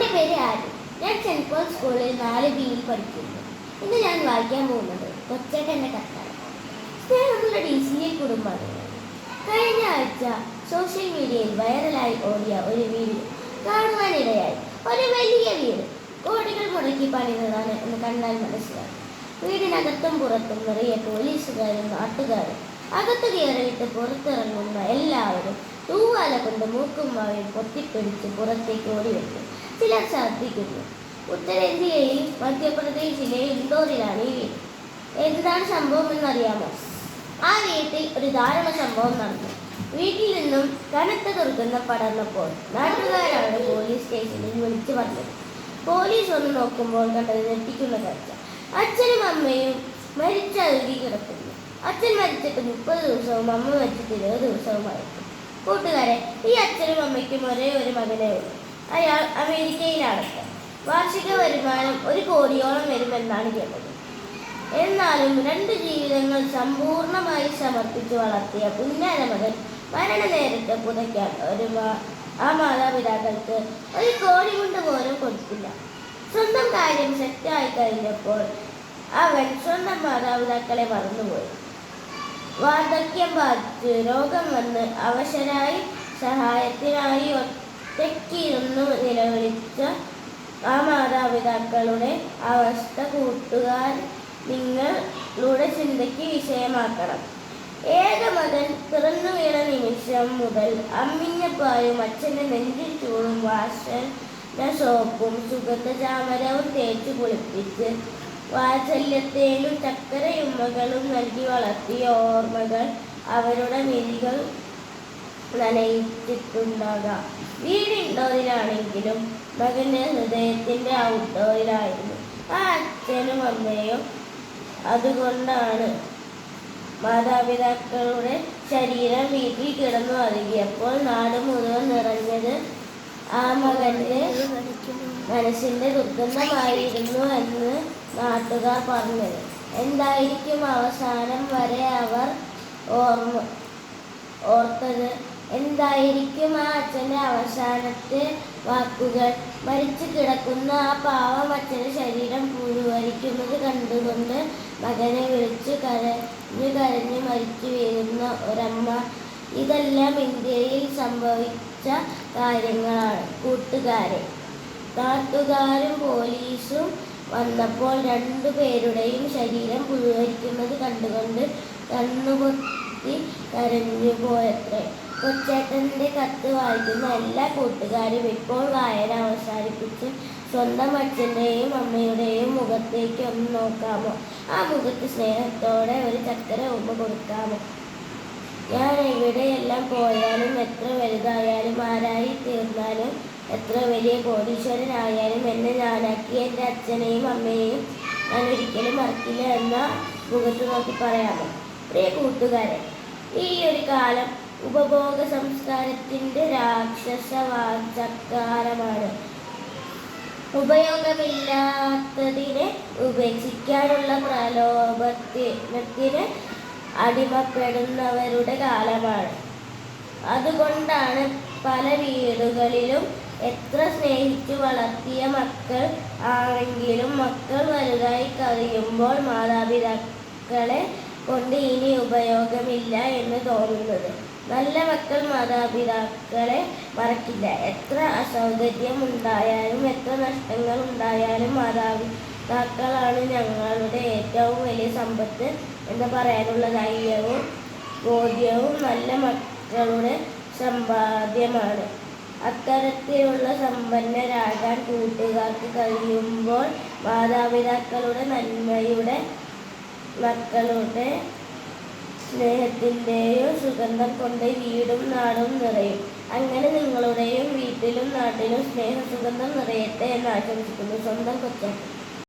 എന്റെ പേര് ആര്യ ഞാൻ സെന്റ് പോൾ സ്കൂളിൽ നാല് ബിയിൽ പഠിക്കുന്നു. ഇന്ന് ഞാൻ വായിക്കാൻ പോകുന്നത് കൊച്ചേട്ടന്റെ കത്താണ്. സ്നേഹമുള്ള ഡി സി എ കുടുംബാംഗങ്ങൾ കഴിഞ്ഞ ആഴ്ച സോഷ്യൽ മീഡിയയിൽ വൈറലായി ഓടിയ ഒരു വീഡിയോ കാണുവാനിടയായി ഒരു വലിയ വീട്. കോടികൾ മുടക്കി പണിതതാണ് എന്ന് കണ്ടാൽ മനസ്സിലായി വീടിനകത്തും പുറത്തും നിറയെ പോലീസുകാരും നാട്ടുകാരും അകത്ത് കയറിയിട്ട് പുറത്തിറങ്ങുന്ന എല്ലാവരും തൂവാല കൊണ്ട് മൂക്കും വായും പൊത്തിപ്പിടിച്ച് പുറത്തേക്ക് ഓടി വെക്കും ചിലർ ശ്രദ്ധിക്കുന്നു ഉത്തരേന്ത്യയിലെയും മധ്യപ്രദേശിലെ ഇൻഡോറിലാണ് ഈ വീട്. എന്താണ് സംഭവം എന്നറിയാമോ? ആ വീട്ടിൽ ഒരു ദാരുണ സംഭവം നടന്നു. വീട്ടിൽ നിന്നും കനത്ത ദുർഗന്ധം പടർന്നപ്പോൾ നാട്ടുകാരാണ് പോലീസ് സ്റ്റേഷനിൽ വിളിച്ചു പറഞ്ഞത്. പോലീസ് ഒന്ന് നോക്കുമ്പോൾ കണ്ടത് ഞെട്ടിക്കുന്ന കാഴ്ച അച്ഛനും അമ്മയും മരിച്ച കിടക്കുന്നു. അച്ഛൻ മരിച്ചിട്ട് മുപ്പത് ദിവസവും അമ്മ മരിച്ചിട്ട് ഇരുപത് ദിവസവുമായിരുന്നു കൂട്ടുകാരെ ഈ അച്ഛനും അമ്മയ്ക്കും ഒരേ ഒരു മകനേ ഉള്ളൂ. അയാൾ അമേരിക്കയിലാണ്. വാർഷിക വരുമാനം ഒരു കോടിയോളം വരുമെന്നാണ് കേട്ടത്. എന്നാലും രണ്ട് ജീവിതങ്ങൾ സമ്പൂർണമായി സമർപ്പിച്ച് വളർത്തിയ പുന്നാര മകൻ മരണ നേരത്തെ പുതയ്ക്കാൻ ഒരു ആ മാതാപിതാക്കൾക്ക് ഒരു കോടി കൊണ്ട് പോലും കൊടുത്തില്ല. സ്വന്തം കാര്യം സെറ്റായി കഴിഞ്ഞപ്പോൾ അവൻ സ്വന്തം മാതാപിതാക്കളെ മറന്നുപോയി. വാർദ്ധക്യം ബാധിച്ച് രോഗം വന്ന് അവശരായി സഹായത്തിനായി ഒറ്റയ്ക്കിരുന്നു നിലവിളിച്ച ആ മാതാപിതാക്കളുടെ അവസ്ഥ കൂട്ടുകാർ നിങ്ങളുടെ ചിന്തയ്ക്ക് വിഷയമാക്കണം. ഏക മകൻ പിറന്നു വീണ നിമിഷം മുതൽ അമ്മിഞ്ഞപ്പായും അച്ഛന്റെ നെഞ്ചിൽ ചൂടും വാസന സോപ്പും സുഗന്ധചാമരവും തേച്ച് കുളിപ്പിച്ച് വാത്സല്യത്തേലും ചക്കരയുമ്മകളും നൽകി വളർത്തിയ ഓർമ്മകൾ അവരുടെ മിഴികൾ നനയിച്ചിട്ടുണ്ടാകാം. വീട് ഇൻഡോറിലാണെങ്കിലും മകന്റെ ഹൃദയത്തിന്റെ ഔട്ട്ഡോറിലായിരുന്നു ആ അച്ഛനും അമ്മയും അതുകൊണ്ടാണ് മാതാപിതാക്കളുടെ ശരീരം വീട്ടിൽ കിടന്നു അഴുകിയപ്പോൾ നാട് മുഴുവൻ നിറഞ്ഞത് ആ മകന്റെ മനസ്സിന്റെ ദുർഗന്ധമായിരുന്നു എന്ന് നാട്ടുകാർ പറഞ്ഞത്. എന്തായിരിക്കും അവസാനം വരെ അവർ ഓർമ്മ ഓർത്തത്? എന്തായിരിക്കും ആ അച്ഛന്റെ അവസാനത്തെ വാക്കുകൾ? മരിച്ചു കിടക്കുന്ന ആ പാവം അച്ഛന്റെ ശരീരം പുഴുവരിക്കുന്നത് കണ്ടുകൊണ്ട് മകനെ വിളിച്ചു കരഞ്ഞു കരഞ്ഞു മരിച്ചു വീഴുന്ന ഒരമ്മ. ഇതെല്ലാം ഇന്ത്യയിൽ സംഭവിച്ച കാര്യങ്ങളാണ്. കൂട്ടുകാരെ നാട്ടുകാരും പോലീസും വന്നപ്പോൾ രണ്ടു പേരുടെയും ശരീരം പുഴുവരിക്കുന്നത് കണ്ടുകൊണ്ട് കണ്ണുപൊത്തി കരഞ്ഞു പോയത്രേ കൊച്ചേട്ടന്റെ കത്ത് വായിക്കുന്ന എല്ലാ കൂട്ടുകാരും ഇപ്പോൾ വായന അവസാനിപ്പിച്ച് സ്വന്തം അച്ഛന്റെയും അമ്മയുടെയും മുഖത്തേക്ക് ഒന്ന് നോക്കാമോ? ആ മുഖത്ത് സ്നേഹത്തോടെ ഒരു ചക്കര ഉമ്മ കൊടുക്കാമോ? ഞാൻ എവിടെയെല്ലാം പോയാലും എത്ര വലുതായാലും ആരായി തീർന്നാലും എത്ര വലിയ കോടീശ്വരനായാലും എന്നെ ഞാനാക്കി എന്റെ അച്ഛനെയും അമ്മയെയും ഞാൻ ഒരിക്കലും മറക്കില്ല എന്ന മുഖത്ത് നോക്കി പറയാമോ? പ്രിയ കൂട്ടുകാരെ ഈ ഒരു കാലം ഉപഭോഗ സംസ്കാരത്തിന്റെ രാക്ഷസ വാചക്കാരമാണ് ഉപയോഗമില്ലാത്തതിനെ ഉപേക്ഷിക്കാനുള്ള പ്രലോഭത്തിന് അടിമപ്പെടുന്നവരുടെ കാലമാണ്. അതുകൊണ്ടാണ് പല വീടുകളിലും എത്ര സ്നേഹിച്ചു വളർത്തിയ മക്കൾ ആണെങ്കിലും മക്കൾ വലുതായി കഴിയുമ്പോൾ മാതാപിതാക്കളെ കൊണ്ട് ഇനി ഉപയോഗമില്ല എന്ന് തോന്നുന്നത്. നല്ല മക്കൾ മാതാപിതാക്കളെ മറക്കില്ല. എത്ര അസൗകര്യം ഉണ്ടായാലും എത്ര നഷ്ടങ്ങൾ ഉണ്ടായാലും മാതാപിതാക്കളാണ് ഞങ്ങളുടെ ഏറ്റവും വലിയ സമ്പത്ത് എന്ന് പറയാനുള്ള ധൈര്യവും ബോധ്യവും നല്ല മക്കളുടെ സമ്പാദ്യമാണ്. അത്തരത്തിലുള്ള സമ്പന്നരാകാൻ കൂട്ടുകാർക്ക് കഴിയുമ്പോൾ മാതാപിതാക്കളുടെ നന്മയുടെ മക്കളുടെ സ്നേഹത്തിന്റെയും സുഗന്ധം കൊണ്ട് വീടും നാടും നിറയും. അങ്ങനെ നിങ്ങളുടെയും വീട്ടിലും നാട്ടിലും സ്നേഹസുഗന്ധം നിറയട്ടെ എന്ന് ആശംസിക്കുന്നു. സ്വന്തം കൊച്ചാൻ.